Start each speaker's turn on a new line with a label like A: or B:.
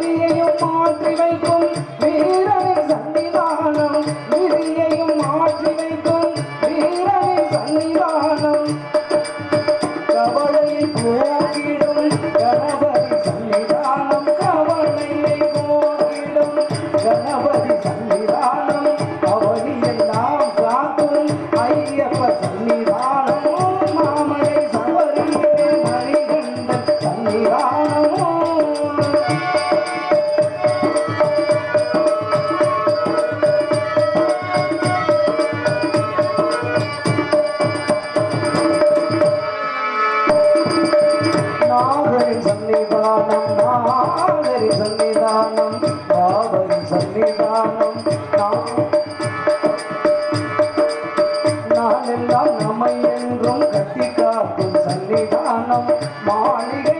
A: விதியையும் மாற்றி வைக்கும். வீரனின் சன்னிதானம். விதியையும் மாற்றி வைக்கும். வீரனின் சன்னிதானம். கவலையை போக்கிடும். கணபதி சன்னிதானம். கவலையை போக்கிடும். கணபதி சன்னிதானம். கவலை எல்லாம் காக்கும். ஐயப்ப சன்னிதானம். மாமலை சவரியே மணிகண்டன் சன்னிதானம். நாகரி சன்னிதானம் பாபரி சன்னிதானம் நான் எல்லாம் நம்மை என்றும் கட்டி காக்கும் சன்னிதானம் மாளிகை